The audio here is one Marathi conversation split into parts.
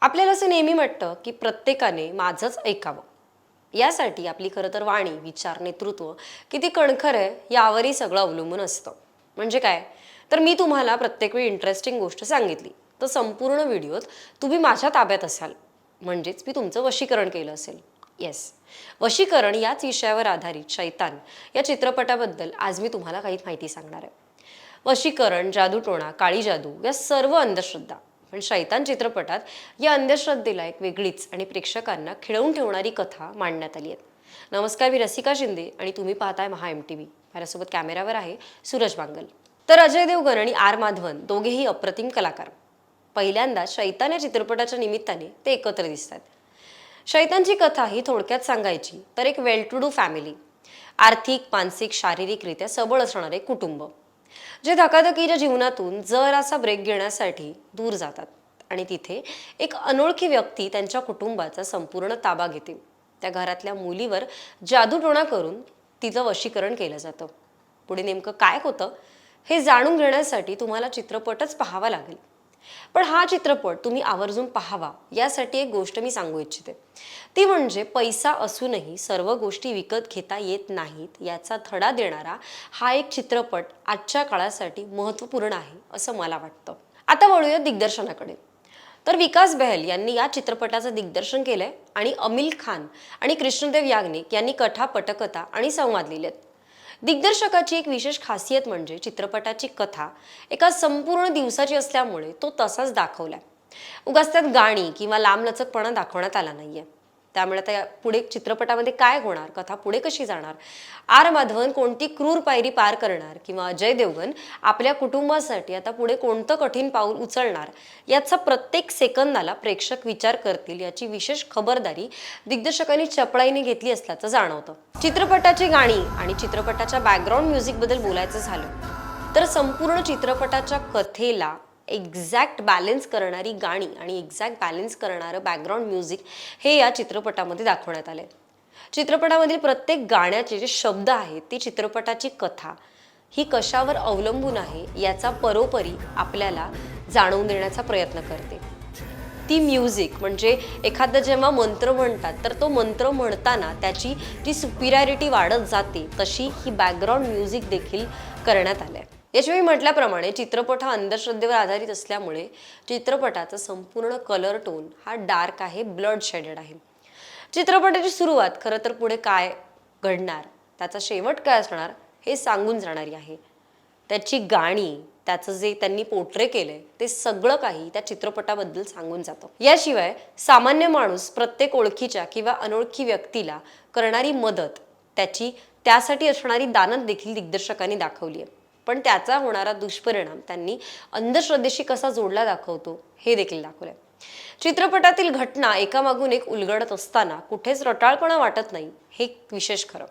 आपल्याला असं नेहमी वाटतं की प्रत्येकाने माझंच ऐकावं. यासाठी आपली खरं तर वाणी विचार नेतृत्व किती कणखर आहे यावरही सगळं अवलंबून असतं. म्हणजे काय? तर मी तुम्हाला प्रत्येक वेळी इंटरेस्टिंग गोष्ट सांगितली. तर संपूर्ण व्हिडिओत तुम्ही माझ्या ताब्यात असाल. म्हणजेच मी तुमचं वशीकरण केलं असेल. येस वशीकरण याच विषयावर आधारित शैतान या चित्रपटाबद्दल आज मी तुम्हाला काही माहिती सांगणार आहे. वशीकरण जादूटोणा काळी जादू या सर्व अंधश्रद्धा पण शैतान चित्रपटात या अंधश्रद्धेला एक वेगळीच आणि प्रेक्षकांना खिळवून ठेवणारी कथा मांडण्यात आली आहे. नमस्कार मी रसिका शिंदे आणि तुम्ही पाहताय महा एम टी व्ही माझ्यासोबत कॅमेऱ्यावर आहे सूरज बांगल तर अजय देवगण आणि आर माधवन दोघेही अप्रतिम कलाकार. पहिल्यांदा शैतान या चित्रपटाच्या निमित्ताने ते एकत्र दिसतात. शैतानची कथा ही थोडक्यात सांगायची तर एक वेल टू डू फॅमिली आर्थिक मानसिक शारीरिकरित्या सबळ असणारे कुटुंब. जे धकाधकीच्या जीवनातून जरासा ब्रेक घेण्यासाठी दूर जातात आणि तिथे एक अनोळखी व्यक्ती त्यांच्या कुटुंबाचा संपूर्ण ताबा घेते. त्या घरातल्या मुलीवर जादूटोणा करून तिचं वशीकरण केलं जातं. पुढे नेमकं काय होतं हे जाणून घेण्यासाठी तुम्हाला चित्रपटच पाहावा लागेल. पण हा चित्रपट तुम्ही आवर्जून पाहावा यासाठी एक गोष्ट मी सांगू इच्छिते. ती म्हणजे पैसा असूनही सर्व गोष्टी विकत घेता येत नाहीत याचा धडा देणारा हा एक चित्रपट आजच्या काळासाठी महत्त्वपूर्ण आहे असं मला वाटतं. आता वळूया दिग्दर्शनाकडे. तर विकास बहल यांनी या चित्रपटाचं दिग्दर्शन केलंय आणि अमिल खान आणि कृष्णदेव याग्निक यांनी कथा पटकथा आणि संवाद लिहिलेत. दिग्दर्शकाची एक विशेष खासियत म्हणजे चित्रपटाची कथा एका संपूर्ण दिवसाची असल्यामुळे तो तसाच दाखवलाय. उगाच त्यात गाणी किंवा लांबलचकपणा दाखवण्यात आला नाहीये. त्यामुळे त्या पुढे चित्रपटामध्ये काय होणार कथा पुढे कशी जाणार? आर माधवन कोणती क्रूर पायरी पार करणार किंवा अजय देवगन आपल्या कुटुंबासाठी आता पुढे कोणतं कठीण पाऊल उचलणार? याचा प्रत्येक सेकंदाला प्रेक्षक विचार करतील याची विशेष खबरदारी दिग्दर्शकांनी चपळाईने घेतली असल्याचं जाणवतं. चित्रपटाची गाणी आणि चित्रपटाच्या बॅकग्राऊंड म्युझिकबद्दल बोलायचं झालं तर संपूर्ण चित्रपटाच्या कथेला एक्झॅक्ट बॅलन्स करणारी गाणी आणि एक्झॅक्ट बॅलन्स करणारं बॅकग्राऊंड म्युझिक हे या चित्रपटामध्ये दाखवण्यात आले चित्रपटामधील प्रत्येक गाण्याचे जे शब्द आहेत ती चित्रपटाची कथा ही कशावर अवलंबून आहे याचा परोपरी आपल्याला जाणवून देण्याचा प्रयत्न करते. ती म्युझिक म्हणजे एखादं जेव्हा मंत्र म्हणतात तर तो मंत्र म्हणताना त्याची जी सुपिरॅरिटी वाढत जाते तशी ही बॅकग्राऊंड म्युझिक देखील करण्यात आलं आहे याशिवाय म्हटल्याप्रमाणे चित्रपट हा अंधश्रद्धेवर आधारित असल्यामुळे चित्रपटाचा संपूर्ण कलर टोन हा डार्क आहे ब्लड शेडेड आहे. चित्रपटाची सुरुवात खरं तर पुढे काय घडणार त्याचा शेवट काय असणार हे सांगून जाणारी आहे. त्याची गाणी त्याचं जे त्यांनी पोट्रे केलंय ते सगळं काही त्या चित्रपटाबद्दल सांगून जातं. याशिवाय सामान्य माणूस प्रत्येक ओळखीच्या किंवा अनोळखी व्यक्तीला करणारी मदत त्याची त्यासाठी असणारी दानत देखील दिग्दर्शकांनी दाखवली आहे. पण त्याचा होणारा दुष्परिणाम त्यांनी अंधश्रद्धेशी कसा जोडला दाखवतो हे देखील दाखवलंय. चित्रपटातील घटना एकामागून एक उलगडत असताना कुठेच रटाळपणा वाटत नाही हे विशेष खरं.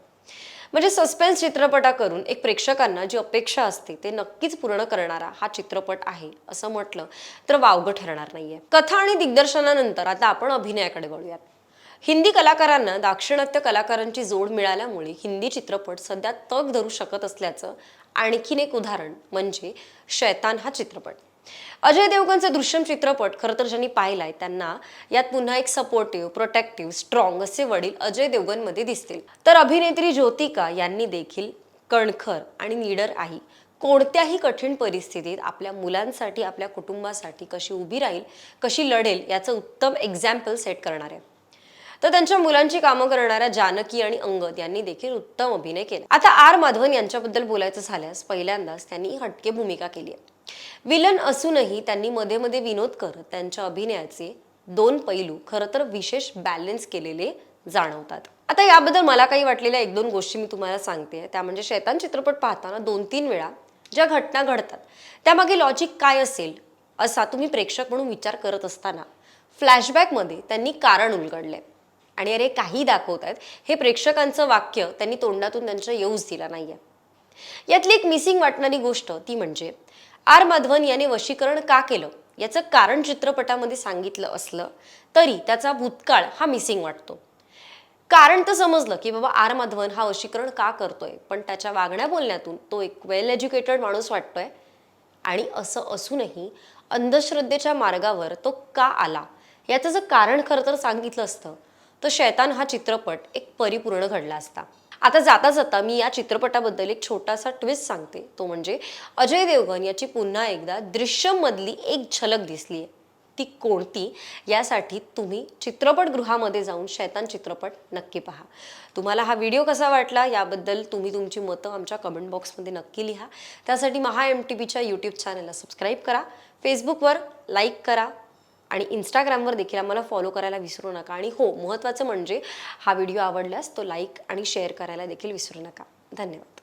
म्हणजे सस्पेन्स चित्रपटाकरून एक प्रेक्षकांना जी अपेक्षा असते ते नक्कीच पूर्ण करणारा हा चित्रपट आहे असं म्हटलं तर वावगं ठरणार नाहीये. कथा आणि दिग्दर्शनानंतर आता आपण अभिनयाकडे वळूयात. हिंदी कलाकारांना दाक्षिणात्य कलाकारांची जोड मिळाल्यामुळे हिंदी चित्रपट सध्या तग धरू शकत असल्याचं आणखीन एक उदाहरण म्हणजे शैतान हा चित्रपट. अजय देवगणचा दृश्यम चित्रपट खरं तर ज्यांनी पाहिलाय त्यांना यात पुन्हा एक सपोर्टिव्ह प्रोटेक्टिव्ह स्ट्रॉंग असे वडील अजय देवगणमध्ये दिसतील. तर अभिनेत्री ज्योतिका यांनी देखील कणखर आणि निडर आई कोणत्याही कठीण परिस्थितीत आपल्या मुलांसाठी आपल्या कुटुंबासाठी कशी उभी राहील कशी लढेल याचं उत्तम एक्झाम्पल सेट करणार आहे. तर त्यांच्या मुलांची कामं करणाऱ्या जानकी आणि अंगद यांनी देखील उत्तम अभिनय केला. आता आर माधवन यांच्याबद्दल बोलायचं झाल्यास पहिल्यांदाच त्यांनी हटके भूमिका केली आहे. विलन असूनही त्यांनी मध्ये मध्ये विनोद करत त्यांच्या अभिनयाचे दोन पैलू खरं तर विशेष बॅलन्स केलेले जाणवतात. आता याबद्दल मला काही वाटलेल्या एक दोन गोष्टी मी तुम्हाला सांगते त्या म्हणजे शैतान चित्रपट पाहताना दोन तीन वेळा ज्या घटना घडतात त्यामागे लॉजिक काय असेल असा तुम्ही प्रेक्षक म्हणून विचार करत असताना फ्लॅशबॅकमध्ये त्यांनी कारण उलगडलंय. आणि अरे काही दाखवत आहेत हे प्रेक्षकांचं वाक्य त्यांनी तोंडातून त्यांच्या येऊच दिला नाहीये. यातली एक मिसिंग वाटणारी गोष्ट ती म्हणजे आर माधवन याने वशीकरण का केलं? याचं कारण चित्रपटामध्ये सांगितलं असलं तरी त्याचा भूतकाळ हा मिसिंग वाटतो. कारण तर समजलं की बाबा आर माधवन हा वशीकरण का करतोय? पण त्याच्या वागण्या बोलण्यातून तो एक वेल एज्युकेटेड माणूस वाटतोय. आणि असं असूनही अंधश्रद्धेच्या मार्गावर तो का आला? याचं जर कारण खरं तर सांगितलं असतं तर शैतान हा चित्रपट एक परिपूर्ण घडला असता. आता जाता जाता मी या चित्रपटाबद्दल एक छोटासा ट्विस्ट सांगते. तो म्हणजे अजय देवगण याची पुन्हा एकदा दृश्यमधली एक झलक दिसली आहे ती कोणती? यासाठी तुम्ही चित्रपटगृहामध्ये जाऊन शैतान चित्रपट नक्की पहा. तुम्हाला हा व्हिडिओ कसा वाटला याबद्दल तुम्ही तुमची मतं आमच्या कमेंट बॉक्समध्ये नक्की लिहा. त्यासाठी महा एम टी बीच्या यूट्यूब चॅनलला सबस्क्राईब करा. फेसबुकवर लाईक करा. आणि इंस्टाग्रामवर देखील आम्हाला फॉलो करायला विसरू नका. आणि हो महत्त्वाचं म्हणजे हा व्हिडिओ आवडल्यास तो लाईक आणि शेअर करायला देखील विसरू नका. धन्यवाद.